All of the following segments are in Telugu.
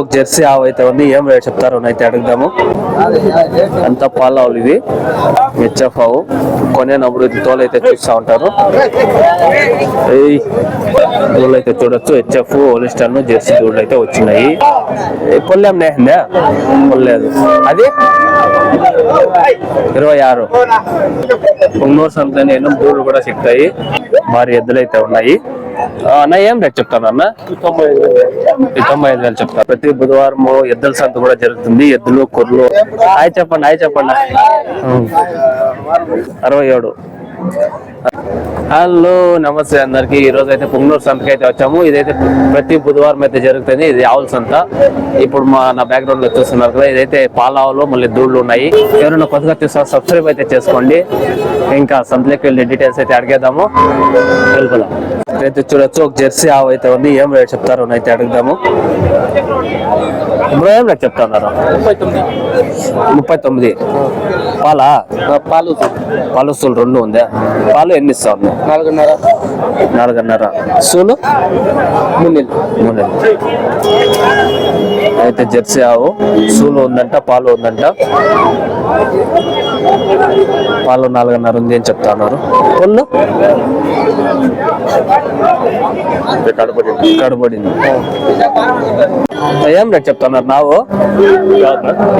ఒక జెర్సీ ఆవు అయితే ఉంది. ఏం రేట్ చెప్తారు అయితే అడుగుదాము. అంతా పాల ఆవులు ఇవి? హెచ్ఎఫ్ ఆవు కొనేనప్పుడు ఇది తోలు అయితే చూస్తూ ఉంటారు. తోలు అయితే చూడొచ్చు. హెచ్ఎఫ్ ఓలిస్టన్ జెర్సీ తోళ్ళు అయితే వచ్చినాయి. ఏ, పొల్లేం నేహందా పొల్లేదు. అది? ఇరవై ఆరు. పొంగూరు సంతలో ఎన్నో దూడలు కూడా సిక్తాయి భారీ ఎద్దులు అయితే ఉన్నాయి. అన్న ఏం రేట్ చెప్తాను అన్న? తొంభై ఐదు వేలు చెప్తాను. ప్రతి బుధవారం ఎద్దుల సంత కూడా జరుగుతుంది. ఎద్దులు కొర్రలు. హాయ్ చెప్పండి హాయ్ చెప్పండి. అరవై ఏడు. హలో నమస్తే అందరికి. ఈ రోజు అయితే పుంగనూరు సంతకి అయితే వచ్చాము. ఇదైతే ప్రతి బుధవారం అయితే జరుగుతుంది. ఇది ఆవుల సంత. ఇప్పుడు మా నా బ్యాక్గ్రౌండ్లో చూస్తున్నారు కదా ఇదైతే పాల ఆవులు మళ్ళీ దూళ్ళు ఉన్నాయి. ఎవరైనా కొత్తగా చూస్తారు సబ్స్క్రైబ్ అయితే చేసుకోండి. ఇంకా సంతలోకి వెళ్ళి డీటెయిల్స్ అయితే అడిగేద్దాము. వెళ్ళిపోదాం. అయితే చూడొచ్చు ఒక జెర్సీ ఆవు అయితే ఉంది. ఏం రేట్ చెప్తారు అయితే అడుగుదాము. బ్రో ఏం రేట్ చెప్తున్నారు? ముప్పై తొమ్మిది. పాలా? పాలు. పాలు సూలు రెండు ఉందా? పాలు ఎన్ని ఇస్తా నాలుగున్నర. నాలుగున్నర సూలు. అయితే జెర్సీ ఆవు సూలు ఉందంట పాలు ఉందంట. పాలు నాలుగున్నర ఉంది అని చెప్తా ఉన్నారు. కడబడింది ఏం రేట్ చెప్తున్నారు నావు?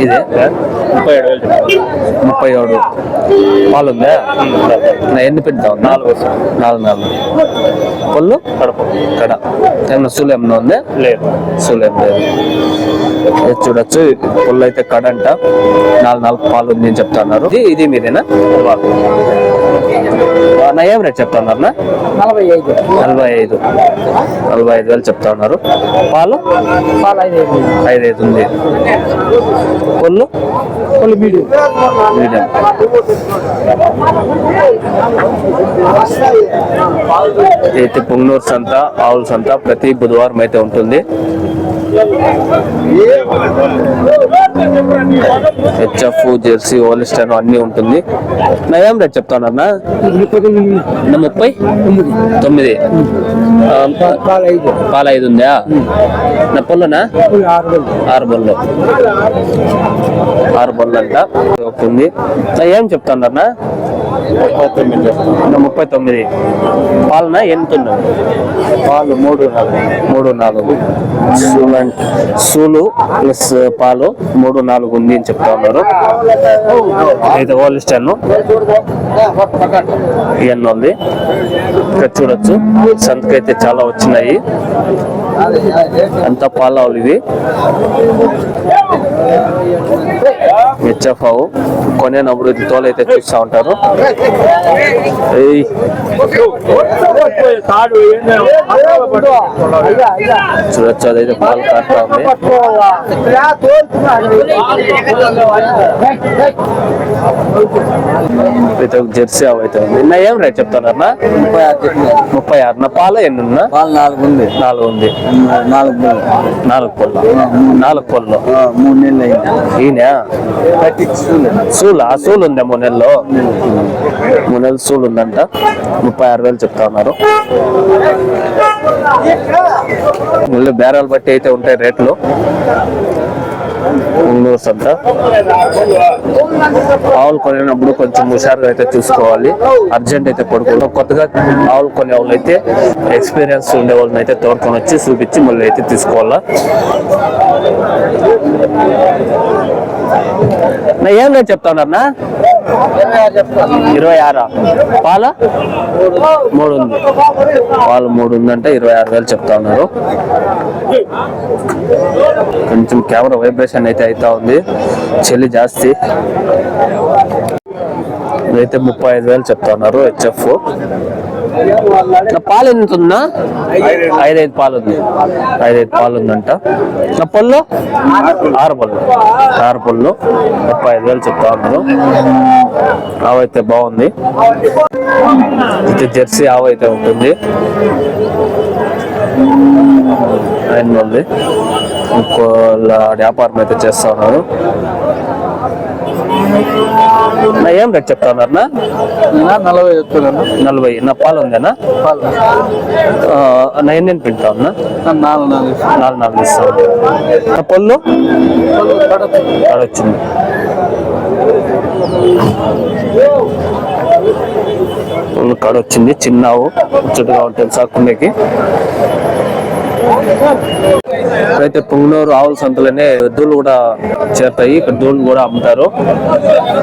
ఇదే. ముప్పై ఏడు వేలు ముప్పై ఏడు. పాలు ఉందా నా ఎన్ని పెడతా నాలుగు నాలుగు నాలుగు. పళ్ళు కడప. కడ. ఏమన్నా సూలు ఏమన్నా ఉందా? లేదు. సూలు ఏం లేదు. ఇది చూడొచ్చు. పుల్లు అయితే కడ అంట నాలుగు నాలుగు పాలు ఉంది అని చెప్తున్నారు ఇది ఇది మీదేనా? నా ఏం రేట్ చెప్తున్నారు నా? నలభై ఐదు. నలభై ఐదు. నలభై ఐదు వేలు చెప్తా ఉన్నారు. పాలు? పాలు ఐదు ఐదు ఐదు ఉంది. కొన్ని? మీడియం. మీడియం. అయితే పుంగనూరు సంత ఆవుల సంత ప్రతి బుధవారం అయితే ఉంటుంది. హెచ్ఎఫ్ జెర్సీ ఓలిస్టన్ అన్ని ఉంటుంది. నా ఏం రేట్ చెప్తానన్నా ముప్పై తొమ్మిది ముప్పై? తొమ్మిది. పాలు ఐదు పాల ఐదు ఉందా? నా పొల్లనా? ఆరు బొల్లు. ఆరు బొల్లు అంట. ఉంది. నా ఏం చెప్తానన్నా ముప్పై తొమ్మిది పాలన ఎంత ఉన్నది పాలు మూడు నాలుగు. మూడు నాలుగు. సూలు ప్లస్ పాలు మూడు నాలుగు ఉంది అని చెప్తా ఉన్నారు. అయితే ఓలిస్టన్ ఇవన్నీ ఉంది. ఇక్కడ చూడొచ్చు. సంతకైతే చాలా వచ్చినాయి. అంతా పాలావులు ఇవి హెచ్ఎఫ్ ఆవు కొనేనప్పుడు ఇది తోలు అయితే చూస్తూ ఉంటారు. ఏయ్, చూడొచ్చు అదైతే పాలు కారుతా ఉంది. అయితే ఒక జెర్సీ ఆవు అయితే ఉంది. నా ఏం రేట్ చెప్తారన్నా ముప్పై ఆరు చెప్పిన ముప్పై ఆరు నా పాలు ఎన్ని ఉన్నా పాలు నాలుగు ఉంది నాలుగు ఉంది నాలుగు. నాలుగు పళ్ళు నాలుగు పళ్ళు ఆ, మూడు నెలలు అయింది. ఈయన? సూలు? ఆ సూలు ఉందా మూడు నెలలు మూడు నెలలు సూలు ఉందంట. ముప్పై ఆరు వేలు చెప్తా ఉన్నారు. మళ్ళీ బేరాలు బట్టి అయితే ఉంటాయి రేట్లు. ముంగూరు సంత ఆవులు కొనేటప్పుడు కొంచెం హుషారుగా అయితే చూసుకోవాలి. అర్జెంట్ అయితే పడుకుంటాం కొత్తగా ఆవులు కొనే వాళ్ళు అయితే ఎక్స్పీరియన్స్ ఉండే వాళ్ళని అయితే తోడుకొని వచ్చి చూపించి మళ్ళీ అయితే తీసుకోవాలా. నా ఏం లేదు చెప్తా ఉన్నారన్నా ఇరవై ఆరా? పాల? మూడు ఉంది పాలు మూడు ఉందంటే ఇరవై ఆరు వేలు చెప్తా ఉన్నారు. కొంచెం కెమెరా వైబ్రేషన్ అయితే అవుతా ఉంది. చలి జాస్తి. అయితే ముప్పై ఐదు వేలు చెప్తా ఉన్నారు హెచ్ఎఫ్. పాలు ఎంత ఉందా ఐదైదు పాలు ఉంది ఐదైదు పాలు ఉందంట నా పళ్ళు? ఆరు పళ్ళు. ఆరు పళ్ళు. ముప్పై ఐదు వేలు చెప్తా ఉన్నారు ఆవైతే బాగుంది. ఇది జెర్సీ ఆవైతే ఉంటుంది. ఆయన ఉంది. ఇంకో వ్యాపారం అయితే చేస్తా ఉన్నారు నా ఏం రేట్ చెప్తా ఉన్నారనా నలభై చెప్తున్నాను నలభై నా పాలు ఉందేనా? ఆ, నా ఎన్ని పింటా ఉన్నా? నాలుగు నాలుగు నాలుగు నాలుగు ఇస్తాను నా పళ్ళు? పళ్ళు కాడ వచ్చింది చిన్నవు. ముచ్చటగా ఉంటుంది సాకుండేకి. అయితే పుంగనూరు ఆవుల సంతలోనే దూళ్ళు కూడా చేరుతాయి. ఇక్కడ దూళ్ళు కూడా అమ్ముతారు.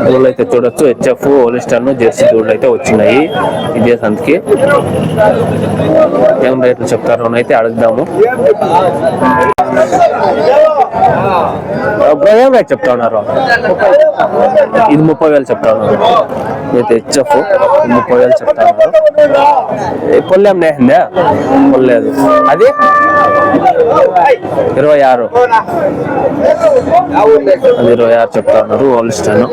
దూళ్ళు అయితే చూడొచ్చు. హెచ్ఎఫ్ ఓలిస్టన్ జెర్సీ దూళ్ళు అయితే వచ్చినాయి ఇదే సంతకి. ఏం రేట్లు చెప్తారో అని అయితే అడుగుదాము. ఏం రేట్ చెప్తా ఉన్నారు. ఇది ముప్పై వేలు చెప్తా ఉన్నారు. అయితే హెచ్ఎఫ్. ముప్పై వేలు చెప్తా ఉన్నారు. ఈ పొల్లు పొల్లేదు అది? ఇరవై ఆరు. అది ఇరవై ఆరు చెప్తా ఉన్నారు ఓల్స్టాన్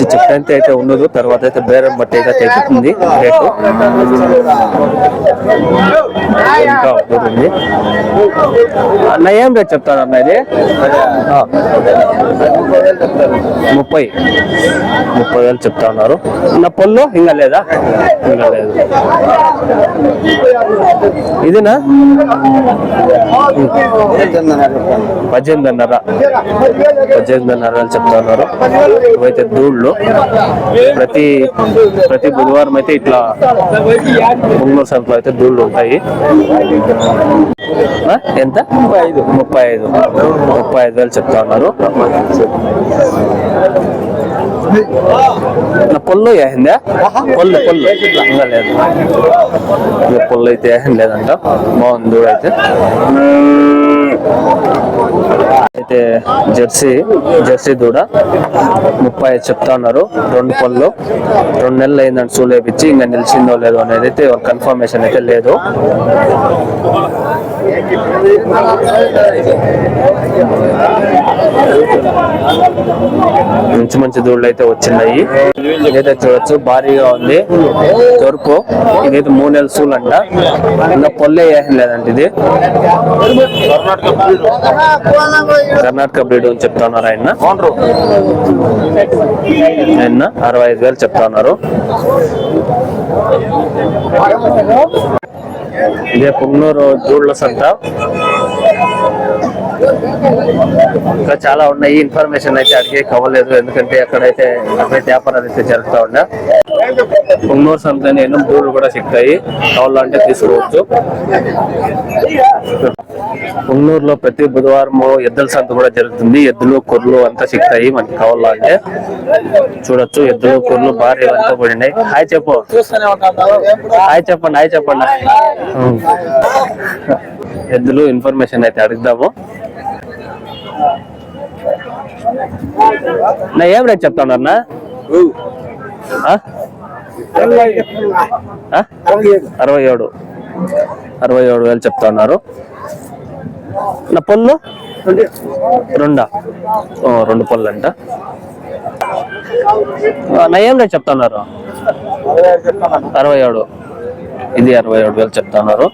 చెప్తే అయితే ఉండదు తర్వాత అయితే బేరం బట్టి అయితే తగ్గుతుంది రేటు. ఇంకా ఉంటుంది అన్న ఏం రేట్ చెప్తాను అన్న ఇది? ముప్పై. ముప్పై వేలు చెప్తా ఉన్నారు. నా పళ్ళు ఇంకా లేదా? ఇంకా లేదు. ఇదేనా? పద్దెనిమిదిన్నర. పద్దెనిమిదిన్నర వేలు చెప్తా ఉన్నారు. ఇవైతే దూళ్ళు ప్రతి ప్రతి బుధవారం అయితే ఇట్లా ముంగూరు సంతలో అయితే దూళ్ళు ఉంటాయి. ఎంత? ముప్పై ఐదు. ముప్పై ఐదు ముప్పై ఐదు వేలు చెప్తా ఉన్నారు. పొల్లు వేసిందా పొల్లు పొల్లు. ఇంకా లేదు. పొల్లు అయితే వేసింది లేదంట. బాగుంది అయితే. అయితే జెర్సీ జెర్సీ దూడ ముప్పై చెప్తా ఉన్నారు. రెండు పళ్ళు. రెండు నెలలు అయిందని చూలేపించి ఇంకా నిలిచిందో లేదో అనేది అయితే కన్ఫర్మేషన్ అయితే లేదు. మంచి మంచి దూళ్ళు అయితే వచ్చినాయి. ఇదైతే చూడొచ్చు భారీగా ఉంది. తూర్పు ఇదైతే మూడు నెలల సూలు అంట. ఇంకా పొల్లే ఏం లేదంట ఇది. కర్ణాటక బ్రీడ్ అని చెప్తా ఉన్నారు ఆయన. ఆయన అరవై ఐదు వేలు చెప్తా ఉన్నారు. ఇదే పుంగనూరు దూళ్ళ సంత ఇంకా చాలా ఉన్నాయి. ఇన్ఫర్మేషన్ అయితే అడిగే కవ్వలేదు. ఎందుకంటే అక్కడైతే అక్కడైతే వ్యాపారాలు అయితే జరుగుతూ ఉండే. పుంగనూరు సంత నేను దూళ్ళు కూడా సిక్తాయి కావాలంటే తీసుకోవచ్చు. పుంగనూరులో ప్రతి బుధవారం ఎద్దుల సంత కూడా జరుగుతుంది. ఎద్దులు కొర్లు అంతా సిక్తాయి మనకి కావాలంటే చూడొచ్చు. ఎద్దులు కొర్లు భారీ అంతా పడినాయి హాయ్ చెప్పు. హాయ్ చెప్పండి హాయ్ చెప్పండి. ఎద్దులు ఇన్ఫర్మేషన్ అయితే అడుగుదాము. నా ఏం రేట్ చెప్తాను అన్న? అరవై ఏడు. అరవై ఏడు వేలు చెప్తా ఉన్నారు నా పళ్ళు రెండా? రెండు పళ్ళు అంట నా ఏం రేట్ చెప్తా ఉన్నారు అరవై ఏడు. ఇది అరవై ఏడు వేలు చెప్తా ఉన్నారు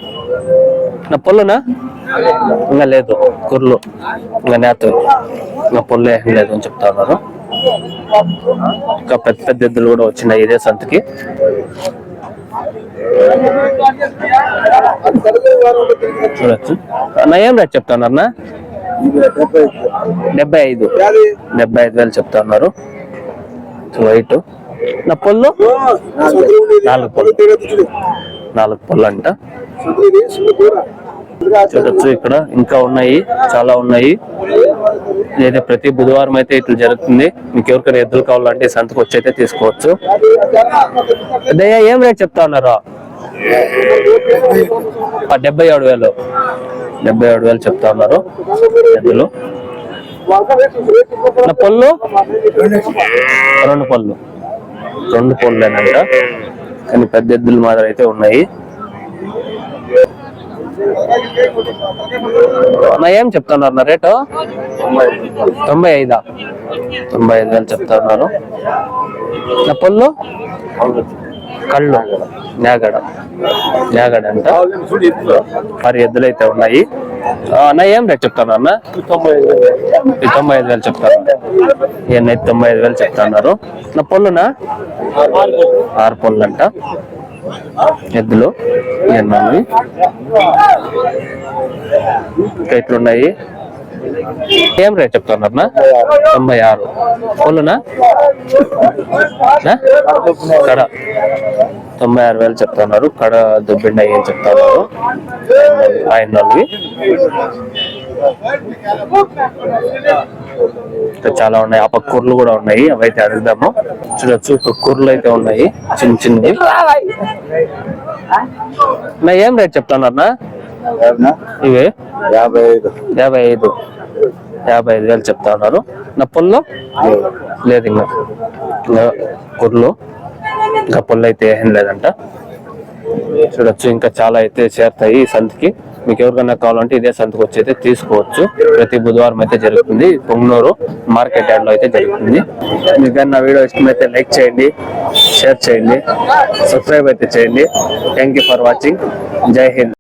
నా పొల్లునా? ఇంకా లేదు. కుర్లు. ఇంకా నేత ఇంకా పొల్లు ఏం లేదు అని చెప్తా ఉన్నారు. ఇంకా పెద్ద పెద్ద ఎద్దులు కూడా వచ్చినాయి ఇదే సంతకి. చూడచ్చు. నయం ఏం రేట్ చెప్తా ఉన్నారన్నా డెబ్బై ఐదు. డెబ్బై ఐదు వేలు చెప్తా ఉన్నారు. వైట్. నా పొల్లు? నాలుగు పొల్లు. నాలుగు పొల్లు అంట. చూడొచ్చు ఇక్కడ. ఇంకా ఉన్నాయి చాలా ఉన్నాయి. అయితే ప్రతి బుధవారం అయితే ఇట్లా జరుగుతుంది. మీకు ఎవరికైనా ఎద్దులు కావాలంటే సంతకు వచ్చి అయితే తీసుకోవచ్చు. దయ్యా ఏం రేట్ చెప్తా ఉన్నారు? ఆ, డెబ్బై ఏడు వేలు. డెబ్బై ఏడు వేలు చెప్తా ఉన్నారు ఎద్దులు. పళ్ళు? రెండు పళ్ళు. రెండు పళ్ళేనంట. కానీ పెద్ద ఎద్దులు మాదిరి అయితే ఉన్నాయి. నా ఏం చెప్తున్నారు అన్న రేటు? తొంభై ఐదా. తొంభై ఐదు వేలు చెప్తున్నారు. నా పళ్ళు కళ్ళు. నేగడ నేగడ అంట. మరి ఎద్దులు అయితే ఉన్నాయి అన్న ఏం రేట్ చెప్తాను అన్న? తొంభై ఐదు వేలు చెప్తాను ఏ తొంభై ఐదు వేలు చెప్తున్నారు. నా పళ్ళునా ఆరు పళ్ళు అంట ఎద్దులో ఎన్నవి ఇంకా ఇట్లున్నాయి. ఏం రేట్ చెప్తున్నారు తొంభై ఆరు. పొల్లునా కడ. తొంభై ఆరు వేలు చెప్తున్నారు. కడ దుబ్బిండ ఏం చెప్తున్నారు? ఆయన వాళ్ళవి ఇంకా చాలా ఉన్నాయి. ఆ పక్క కుర్రలు కూడా ఉన్నాయి. అవి అయితే అడుగుదాము. చూడొచ్చు. కుర్రలు అయితే ఉన్నాయి. చిన్న చిన్నవి. నా ఏం రేట్ చెప్తానన్నా ఇవి? యాభై ఐదు. యాభై ఐదు. యాభై ఐదు వేలు చెప్తా ఉన్నారు. నా పొల్లో? లేదు ఇంకా. ఇంకా కుర్రలు ఇంకా పొల్లు అయితే ఏం లేదంట. చూడొచ్చు. ఇంకా చాలా అయితే చేరుతాయి ఈ సంతకి. మీకు ఎవరికైనా కావాలంటే ఇదే సంతకు వచ్చి అయితే తీసుకోవచ్చు. ప్రతి బుధవారం అయితే జరుగుతుంది. పొంగనూరు మార్కెట్ యార్డ్లో అయితే జరుగుతుంది. మీకు నా వీడియో ఇష్టమైతే లైక్ చేయండి షేర్ చేయండి సబ్స్క్రైబ్ అయితే చేయండి. థ్యాంక్ యూ ఫర్ వాచింగ్ జై హింద్.